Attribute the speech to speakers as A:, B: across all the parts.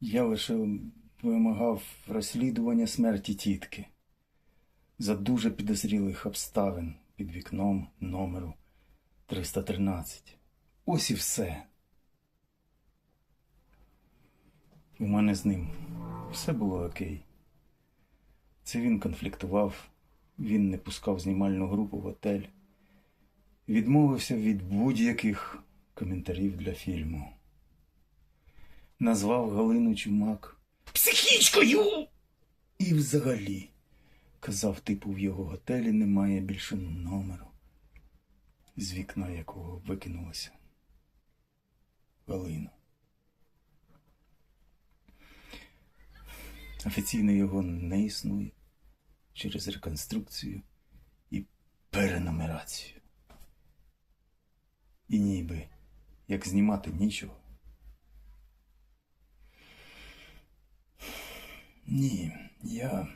A: Я лише вимагав розслідування смерті тітки за дуже підозрілих обставин під вікном номеру 313. Ось і все. У мене з ним все було окей. Це він конфліктував, він не пускав знімальну групу в готель, відмовився від будь-яких коментарів для фільму. Назвав Галину Чумак психічкою. І взагалі, казав, типу, в його готелі немає більше номеру, з вікна якого викинулася Галина. Офіційно його не існує через реконструкцію і перенумерацію. І ніби як знімати нічого. Ні, я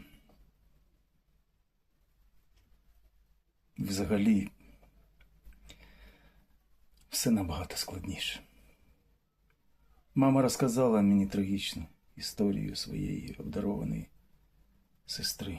A: взагалі все набагато складніше. Мама розказала мені трагічну історію своєї обдарованої сестри.